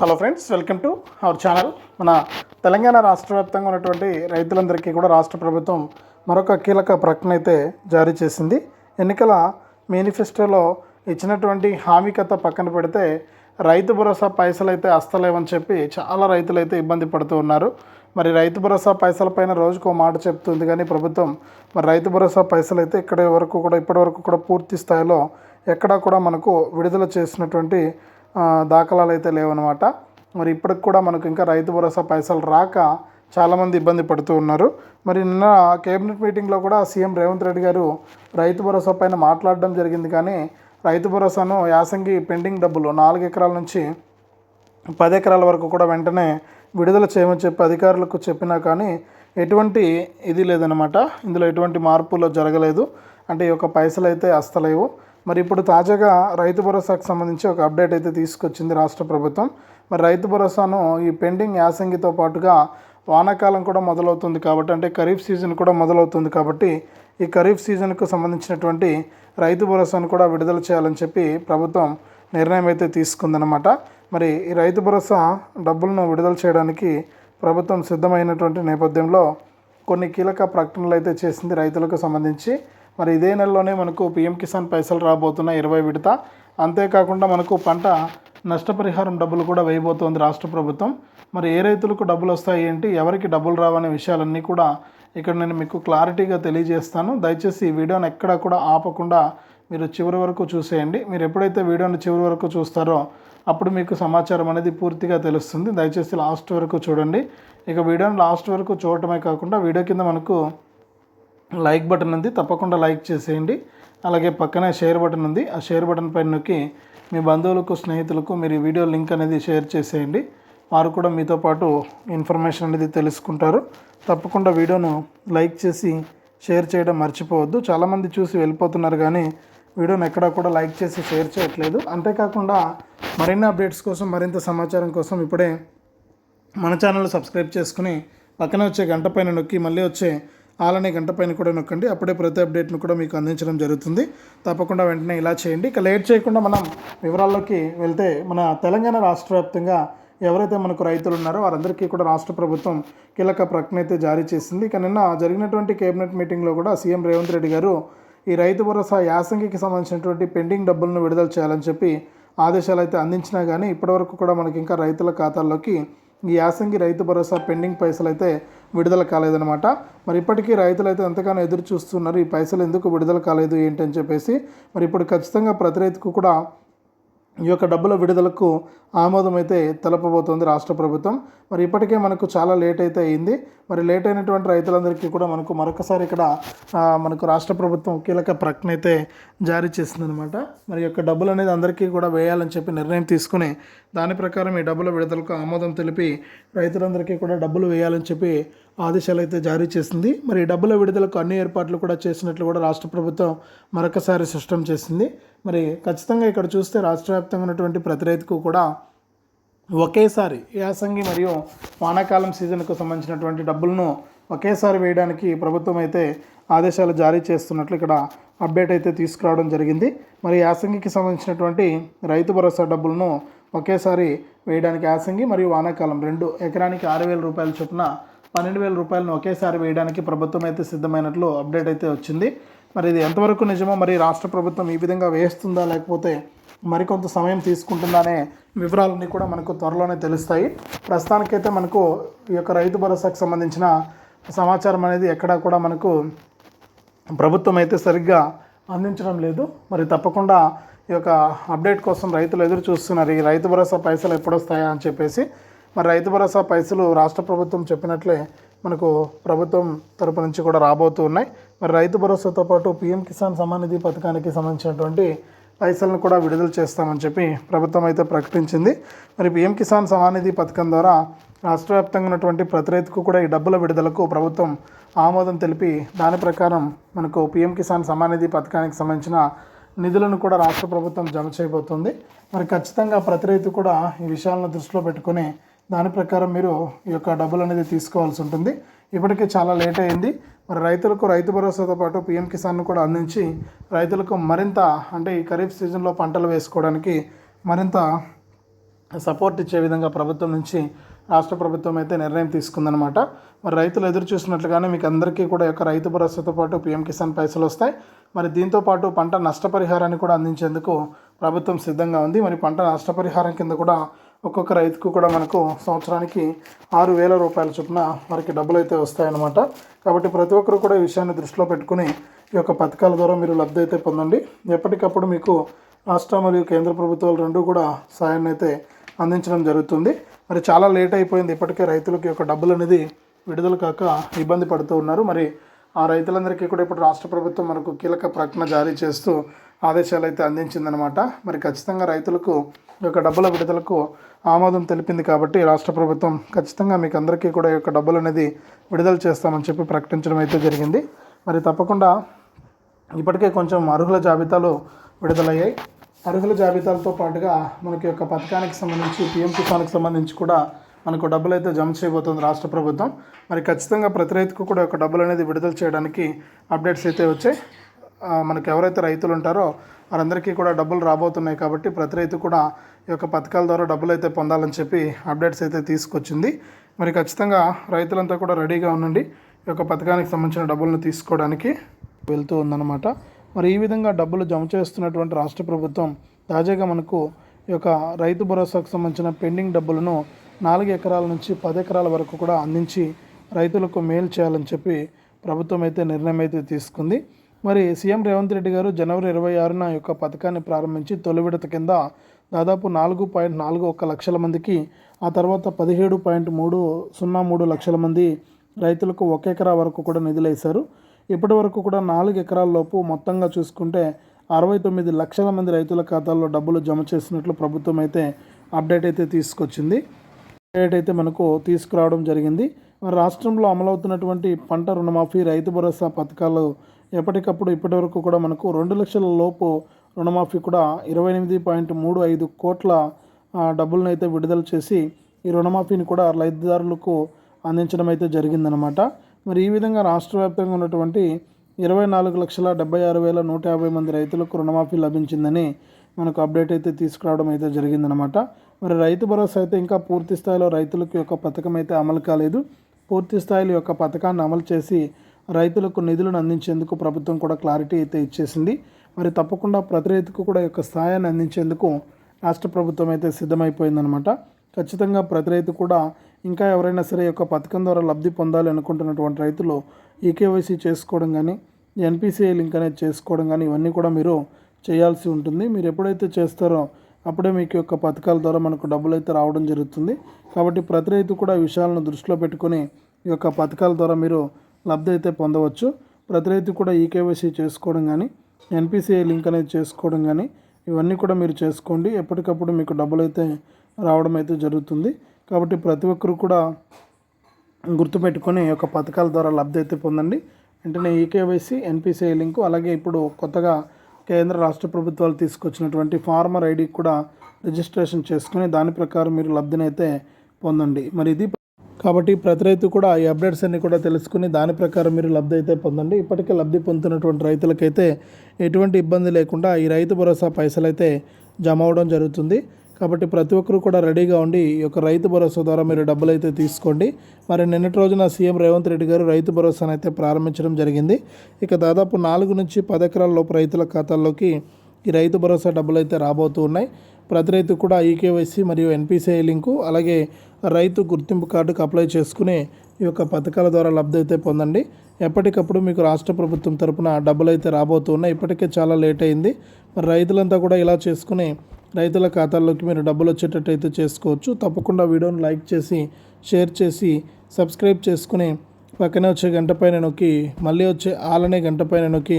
Hello friends welcome to our channel మన తెలంగాణ రాష్ట్ర వ్యాప్తంగా ఉన్నటువంటి రైతులందరికీ కూడా రాష్ట్ర ప్రభుత్వం మరొక కీలక ప్రకటన అయితే జారీ చేసింది. ఎన్నికల మేనిఫెస్టోలో ఇచ్చినటువంటి హామీ కథ పక్కన పెడితే రైతు భరోసా పైసలు అయితే అస్తలేవని చెప్పి చాలా రైతులు అయితే ఇబ్బంది పడుతూ ఉన్నారు. మరి రైతు భరోసా పైసల పైన రోజుకు మాట చెప్తుంది కానీ ప్రభుత్వం మరి రైతు భరోసా పైసలు అయితే ఇక్కడ వరకు కూడా ఇప్పటి వరకు కూడా పూర్తి స్థాయిలో ఎక్కడా కూడా మనకు విడుదల చేసినటువంటి దాఖలాలు అయితే లేవన్నమాట. మరి ఇప్పటికి కూడా మనకు ఇంకా రైతు భరోసా పైసలు రాక చాలామంది ఇబ్బంది పడుతూ ఉన్నారు. మరి నిన్న కేబినెట్ మీటింగ్లో కూడా సీఎం రేవంత్ రెడ్డి గారు రైతు భరోసా పైన మాట్లాడడం జరిగింది. కానీ రైతు భరోసాను యాసంగి పెండింగ్ డబ్బులు నాలుగు ఎకరాల నుంచి పది ఎకరాల వరకు కూడా వెంటనే విడుదల చేయమని చెప్పి అధికారులకు చెప్పినా కానీ ఎటువంటి ఇది లేదనమాట ఇందులో ఎటువంటి మార్పులు జరగలేదు. అంటే ఈ యొక్క పైసలు అయితే అస్తలేవు. మరి ఇప్పుడు తాజాగా రైతు భరోసాకు సంబంధించి ఒక అప్డేట్ అయితే తీసుకొచ్చింది రాష్ట్ర ప్రభుత్వం. మరి రైతు భరోసాను ఈ పెండింగ్ యాసంగితో పాటుగా వానాకాలం కూడా మొదలవుతుంది కాబట్టి అంటే ఖరీఫ్ సీజన్ కూడా మొదలవుతుంది కాబట్టి ఈ ఖరీఫ్ సీజన్కు సంబంధించినటువంటి రైతు భరోసాను కూడా విడుదల చేయాలని చెప్పి ప్రభుత్వం నిర్ణయం అయితే తీసుకుందనమాట మరి ఈ రైతు భరోసా డబ్బులను విడుదల చేయడానికి ప్రభుత్వం సిద్ధమైనటువంటి నేపథ్యంలో కొన్ని కీలక ప్రకటనలు అయితే చేసింది రైతులకు సంబంధించి. మరి ఇదే నెలలోనే మనకు పిఎం కిసాన్ పైసలు రాబోతున్న ఇరవై విడత. అంతేకాకుండా మనకు పంట నష్టపరిహారం డబ్బులు కూడా వేయబోతోంది రాష్ట్ర ప్రభుత్వం. మరి ఏ రైతులకు డబ్బులు వస్తాయి ఏంటి? ఎవరికి డబ్బులు రావనే విషయాలన్నీ కూడా ఇక్కడ నేను మీకు క్లారిటీగా తెలియజేస్తాను. దయచేసి ఈ వీడియోని ఎక్కడా కూడా ఆపకుండా మీరు చివరి వరకు చూసేయండి. మీరు ఎప్పుడైతే వీడియోని చివరి వరకు చూస్తారో అప్పుడు మీకు సమాచారం అనేది పూర్తిగా తెలుస్తుంది. దయచేసి లాస్ట్ వరకు చూడండి. ఇక వీడియోని లాస్ట్ వరకు చూడటమే కాకుండా వీడియో కింద మనకు లైక్ బటన్ ఉంది తప్పకుండా లైక్ చేసేయండి. అలాగే పక్కనే షేర్ బటన్ ఉంది. ఆ షేర్ బటన్ పైన నొక్కి మీ బంధువులకు స్నేహితులకు మీరు ఈ వీడియో లింక్ అనేది షేర్ చేసేయండి. వారు కూడా మీతో పాటు ఇన్ఫర్మేషన్ అనేది తెలుసుకుంటారు. తప్పకుండా వీడియోను లైక్ చేసి షేర్ చేయడం మర్చిపోవద్దు. చాలామంది చూసి వెళ్ళిపోతున్నారు కానీ వీడియోని ఎక్కడా కూడా లైక్ చేసి షేర్ చేయట్లేదు. అంతేకాకుండా మరిన్ని అప్డేట్స్ కోసం మరింత సమాచారం కోసం ఇప్పుడే మన ఛానల్ సబ్స్క్రైబ్ చేసుకుని పక్కనే వచ్చే గంట పైన నొక్కి మళ్ళీ వచ్చే ఆలనే గంట పైన కూడా నొక్కండి. అప్పుడే ప్రతి అప్డేట్ను కూడా మీకు అందించడం జరుగుతుంది. తప్పకుండా వెంటనే ఇలా చేయండి. ఇక లేట్ చేయకుండా మనం వివరాల్లోకి వెళ్తే మన తెలంగాణ రాష్ట్ర వ్యాప్తంగా ఎవరైతే మనకు రైతులు ఉన్నారో వారందరికీ కూడా రాష్ట్ర ప్రభుత్వం కీలక ప్రకటన అయితే జారీ చేసింది. ఇక నిన్న జరిగినటువంటి కేబినెట్ మీటింగ్లో కూడా సీఎం రేవంత్ రెడ్డి గారు ఈ రైతు భరోసా యాసంగికి సంబంధించినటువంటి పెండింగ్ డబ్బులను విడుదల చేయాలని చెప్పి ఆదేశాలు అయితే అందించినా కానీ ఇప్పటివరకు కూడా మనకి ఇంకా రైతుల ఖాతాల్లోకి ఈ యాసంగి రైతు భరోసా పెండింగ్ పైసలు అయితే విడుదల కాలేదనమాట మరి ఇప్పటికీ రైతులు అయితే ఎంతగానో ఎదురు చూస్తున్నారు ఈ పైసలు ఎందుకు విడుదల కాలేదు ఏంటని చెప్పేసి మరి ఇప్పుడు ఖచ్చితంగా ప్రతి రైతుకు కూడా ఈ యొక్క డబ్బుల విడుదలకు ఆమోదం అయితే తెలపబోతోంది రాష్ట్ర ప్రభుత్వం. మరి ఇప్పటికే మనకు చాలా లేట్ అయితే అయింది. మరి లేట్ అయినటువంటి రైతులందరికీ కూడా మనకు మరొకసారి ఇక్కడ మనకు రాష్ట్ర ప్రభుత్వం కీలక ప్రకటన అయితే జారీ చేసిందనమాట మరి యొక్క డబ్బులు అనేది అందరికీ కూడా వేయాలని చెప్పి నిర్ణయం తీసుకుని దాని ప్రకారం ఈ డబ్బుల విడుదలకు ఆమోదం తెలిపి రైతులందరికీ కూడా డబ్బులు వేయాలని చెప్పి ఆదేశాలు అయితే జారీ చేసింది. మరి డబ్బుల విడుదలకు అన్ని ఏర్పాట్లు కూడా చేసినట్లు కూడా రాష్ట్ర ప్రభుత్వం మరొకసారి స్పష్టం చేసింది. మరి ఖచ్చితంగా ఇక్కడ చూస్తే రాష్ట్ర వ్యాప్తంగా ఉన్నటువంటి ప్రతి రైతుకు కూడా ఒకేసారి యాసంగి మరియు వానాకాలం సీజన్కు సంబంధించినటువంటి డబ్బులను ఒకేసారి వేయడానికి ప్రభుత్వం అయితే ఆదేశాలు జారీ చేస్తున్నట్లు ఇక్కడ అప్డేట్ అయితే తీసుకురావడం జరిగింది. మరి యాసంగికి సంబంధించినటువంటి రైతు భరోసా డబ్బులను ఒకేసారి వేయడానికి యాసంగి మరియు వానాకాలం రెండు ఎకరానికి ఆరు వేల రూపాయల చొప్పున పన్నెండు వేల రూపాయలను ఒకేసారి వేయడానికి ప్రభుత్వం అయితే సిద్ధమైనట్లు అప్డేట్ అయితే వచ్చింది. మరి ఇది ఎంతవరకు నిజమో మరి రాష్ట్ర ప్రభుత్వం ఈ విధంగా వేస్తుందా లేకపోతే మరికొంత సమయం తీసుకుంటుందా అనే వివరాలన్నీ కూడా మనకు త్వరలోనే తెలుస్తాయి. ప్రస్తుతానికైతే మనకు ఈ యొక్క రైతు భరోసాకు సంబంధించిన సమాచారం అనేది ఎక్కడా కూడా మనకు ప్రభుత్వం అయితే సరిగ్గా అందించడం లేదు. మరి తప్పకుండా ఈ యొక్క అప్డేట్ కోసం రైతులు ఎదురు చూస్తున్నారు. ఈ రైతు భరోసా పైసలు ఎప్పుడొస్తాయా అని చెప్పేసి మరి రైతు భరోసా పైసలు రాష్ట్ర ప్రభుత్వం చెప్పినట్లే మనకు ప్రభుత్వం తరపు నుంచి కూడా రాబోతూ ఉన్నాయి. మరి రైతు భరోసాతో పాటు పీఎం కిసాన్ సమ్మాన్ నిధి పథకానికి సంబంధించినటువంటి పైసలను కూడా విడుదల చేస్తామని చెప్పి ప్రభుత్వం అయితే ప్రకటించింది. మరి పీఎం కిసాన్ సమ్మాన్ నిధి పథకం ద్వారా రాష్ట్ర వ్యాప్తంగా ఉన్నటువంటి ప్రతి రైతుకు కూడా ఈ డబ్బుల విడుదలకు ప్రభుత్వం ఆమోదం తెలిపి దాని ప్రకారం మనకు పీఎం కిసాన్ సమ్మాన్ నిధి పథకానికి సంబంధించిన నిధులను కూడా రాష్ట్ర ప్రభుత్వం జమ చేయబోతుంది. మరి ఖచ్చితంగా ప్రతి రైతు కూడా ఈ విషయాలను దృష్టిలో పెట్టుకుని దాని ప్రకారం మీరు ఈ యొక్క డబ్బులు అనేది తీసుకోవాల్సి ఉంటుంది. ఇప్పటికే చాలా లేట్ అయింది. మరి రైతులకు రైతు భరోసాతో పాటు పిఎం కిసాన్ను కూడా అందించి రైతులకు మరింత అంటే ఈ ఖరీఫ్ సీజన్లో పంటలు వేసుకోవడానికి మరింత సపోర్ట్ ఇచ్చే విధంగా ప్రభుత్వం నుంచి రాష్ట్ర ప్రభుత్వం అయితే నిర్ణయం తీసుకుందనమాట మరి రైతులు ఎదురు చూసినట్లుగానే మీకు అందరికీ కూడా యొక్క రైతు భరోసాతో పాటు పీఎం కిసాన్ పైసలు వస్తాయి. మరి దీంతో పాటు పంట నష్టపరిహారాన్ని కూడా అందించేందుకు ప్రభుత్వం సిద్ధంగా ఉంది. మరి పంట నష్టపరిహారం కింద కూడా ఒక్కొక్క రైతుకు కూడా మనకు సంవత్సరానికి ఆరు వేల రూపాయల చొప్పున వారికి డబ్బులు అయితే వస్తాయన్నమాట. కాబట్టి ప్రతి ఒక్కరు కూడా ఈ విషయాన్ని దృష్టిలో పెట్టుకుని ఈ యొక్క పథకాల ద్వారా మీరు లబ్ధి అయితే పొందండి. ఎప్పటికప్పుడు మీకు రాష్ట్ర మరియు కేంద్ర ప్రభుత్వాలు రెండు కూడా సాయాన్ని అయితే అందించడం జరుగుతుంది. మరి చాలా లేట్ అయిపోయింది. ఇప్పటికే రైతులకి యొక్క డబ్బులు అనేది విడుదల కాక ఇబ్బంది పడుతూ ఉన్నారు. మరి ఆ రైతులందరికీ కూడా ఇప్పుడు రాష్ట్ర ప్రభుత్వం మనకు కీలక ప్రకటన జారీ చేస్తూ ఆదేశాలు అయితే అందించిందనమాట మరి ఖచ్చితంగా రైతులకు ఈ యొక్క డబ్బుల విడుదలకు ఆమోదం తెలిపింది కాబట్టి రాష్ట్ర ప్రభుత్వం ఖచ్చితంగా మీకు అందరికీ కూడా ఈ యొక్క డబ్బులు అనేది విడుదల చేస్తామని చెప్పి ప్రకటించడం అయితే జరిగింది. మరి తప్పకుండా ఇప్పటికే కొంచెం అర్హుల జాబితాలు విడుదలయ్యాయి. అర్హుల జాబితాలతో పాటుగా మనకి యొక్క పథకానికి సంబంధించి పిఎం కిసాన్కి సంబంధించి కూడా మనకు డబ్బులు అయితే జమ చేయబోతుంది రాష్ట్ర ప్రభుత్వం. మరి ఖచ్చితంగా ప్రతి రైతుకు కూడా ఒక డబ్బులు అనేది విడుదల చేయడానికి అప్డేట్స్ అయితే వచ్చాయి. మనకు ఎవరైతే రైతులు ఉంటారో వారందరికీ కూడా డబ్బులు రాబోతున్నాయి కాబట్టి ప్రతి రైతు కూడా ఈ యొక్క పథకాల ద్వారా డబ్బులు అయితే పొందాలని చెప్పి అప్డేట్స్ అయితే తీసుకొచ్చింది. మరి ఖచ్చితంగా రైతులంతా కూడా రెడీగా ఉండండి. ఈ యొక్క పథకానికి సంబంధించిన డబ్బులను తీసుకోవడానికి వెళ్తూ ఉందన్నమాట. మరి ఈ విధంగా డబ్బులు జమ చేస్తున్నటువంటి రాష్ట్ర ప్రభుత్వం తాజాగా మనకు ఈ యొక్క రైతు భరోసాకు సంబంధించిన పెండింగ్ డబ్బులను నాలుగు ఎకరాల నుంచి పది ఎకరాల వరకు కూడా అందించి రైతులకు మేలు చేయాలని చెప్పి ప్రభుత్వం అయితే నిర్ణయం అయితే తీసుకుంది. మరి సీఎం రేవంత్ రెడ్డి గారు జనవరి ఇరవై ఆరున యొక్క పథకాన్ని ప్రారంభించి తొలి విడత కింద దాదాపు నాలుగు పాయింట్ నాలుగు ఒక్క లక్షల మందికి ఆ తర్వాత పదిహేడు పాయింట్ మూడు సున్నా మూడు లక్షల మంది రైతులకు ఒక ఎకరా వరకు కూడా నిధులు వేశారు. ఇప్పటి వరకు కూడా నాలుగు ఎకరాల లోపు మొత్తంగా చూసుకుంటే అరవై తొమ్మిది లక్షల మంది రైతుల ఖాతాల్లో డబ్బులు జమ చేసినట్లు ప్రభుత్వం అయితే అప్డేట్ అయితే తీసుకొచ్చింది. అప్డేట్ అయితే మనకు తీసుకురావడం జరిగింది. మరి రాష్ట్రంలో అమలవుతున్నటువంటి పంట రుణమాఫీ రైతు భరోసా పథకాలు ఎప్పటికప్పుడు ఇప్పటివరకు కూడా మనకు రెండు లక్షల లోపు రుణమాఫీ కూడా ఇరవై ఎనిమిది పాయింట్ మూడు ఐదు కోట్ల డబ్బులను అయితే విడుదల చేసి ఈ రుణమాఫీని కూడా లబ్ధిదారులకు అందించడం అయితే జరిగిందనమాట మరి ఈ విధంగా రాష్ట్ర వ్యాప్తంగా ఉన్నటువంటి ఇరవై నాలుగు లక్షల డెబ్బై ఆరు వేల నూట యాభై మంది రైతులకు రుణమాఫీ లభించిందని మనకు అప్డేట్ అయితే తీసుకురావడం అయితే జరిగిందనమాట మరి రైతు భరోసా అయితే ఇంకా పూర్తి స్థాయిలో రైతులకు యొక్క పథకం అయితే అమలు కాలేదు. పూర్తి స్థాయిలో యొక్క పథకాన్ని అమలు చేసి రైతులకు నిధులను అందించేందుకు ప్రభుత్వం కూడా క్లారిటీ అయితే ఇచ్చేసింది. మరి తప్పకుండా ప్రతి రైతుకు కూడా ఈ యొక్క సహాయాన్ని అందించేందుకు రాష్ట్ర ప్రభుత్వం అయితే సిద్ధమైపోయిందనమాట ఖచ్చితంగా ప్రతి రైతు కూడా ఇంకా ఎవరైనా సరే యొక్క పథకం ద్వారా లబ్ధి పొందాలి అనుకుంటున్నటువంటి రైతులు ఈకేవైసీ చేసుకోవడం కానీ ఎన్పిసిఐ లింక్ అనేది చేసుకోవడం కానీ ఇవన్నీ కూడా మీరు చేయాల్సి ఉంటుంది. మీరు ఎప్పుడైతే చేస్తారో అప్పుడే మీకు యొక్క పథకాల ద్వారా మనకు డబ్బులు అయితే రావడం జరుగుతుంది. కాబట్టి ప్రతి రైతు కూడా ఈ విషయాలను దృష్టిలో పెట్టుకొని ఈ యొక్క పథకాల ద్వారా మీరు లబ్ధి అయితే పొందవచ్చు. ప్రతి రైతు కూడా ఈకేవైసీ చేసుకోవడం కానీ ఎన్పిసిఐ లింక్ అనేది చేసుకోవడం కానీ ఇవన్నీ కూడా మీరు చేసుకోండి. ఎప్పటికప్పుడు మీకు డబ్బులు అయితే రావడం అయితే జరుగుతుంది. కాబట్టి ప్రతి ఒక్కరు కూడా గుర్తుపెట్టుకొని ఈ యొక్క పథకాల ద్వారా లబ్ధి అయితే పొందండి. వెంటనే ఈకేవైసీ ఎన్పిసిఐ లింకు అలాగే ఇప్పుడు కొత్తగా కేంద్ర రాష్ట్ర ప్రభుత్వాలు తీసుకొచ్చినటువంటి ఫార్మర్ ఐడి కూడా రిజిస్ట్రేషన్ చేసుకుని దాని ప్రకారం మీరు లబ్ధిని అయితే పొందండి. మరి ఇది కాబట్టి ప్రతి రైతు కూడా ఈ అప్డేట్స్ అన్ని కూడా తెలుసుకుని దాని ప్రకారం మీరు లబ్ధి అయితే పొందండి. ఇప్పటికే లబ్ధి పొందుతున్నటువంటి రైతులకైతే ఎటువంటి ఇబ్బంది లేకుండా ఈ రైతు భరోసా పైసలు అయితే జమ అవడం జరుగుతుంది. కాబట్టి ప్రతి ఒక్కరు కూడా రెడీగా ఉండి ఈ యొక్క రైతు భరోసా ద్వారా మీరు డబ్బులు అయితే తీసుకోండి. మరి నిన్నటి రోజున సీఎం రేవంత్ రెడ్డి గారు రైతు భరోసాను అయితే ప్రారంభించడం జరిగింది. ఇక దాదాపు నాలుగు నుంచి పది ఎకరాల లోపు రైతుల ఖాతాల్లోకి ఈ రైతు భరోసా డబ్బులు అయితే రాబోతూ ఉన్నాయి. ప్రతి రైతు కూడా ఈకేవైసీ మరియు ఎన్పిసిఐ లింకు అలాగే రైతు గుర్తింపు కార్డుకు అప్లై చేసుకుని ఈ యొక్క పథకాల ద్వారా లబ్ధి అయితే పొందండి. ఎప్పటికప్పుడు మీకు రాష్ట్ర ప్రభుత్వం తరపున డబ్బులు అయితే రాబోతూ ఉన్నాయి. ఇప్పటికే చాలా లేట్ అయింది. మరి రైతులంతా కూడా ఇలా చేసుకుని రైతుల ఖాతాల్లోకి మీరు డబ్బులు వచ్చేటట్టు అయితే చేసుకోవచ్చు. తప్పకుండా వీడియోని లైక్ చేసి షేర్ చేసి సబ్స్క్రైబ్ చేసుకుని పక్కనే వచ్చే గంట పైన నొక్కి మళ్ళీ వచ్చే ఆలనే గంట పైన నొక్కి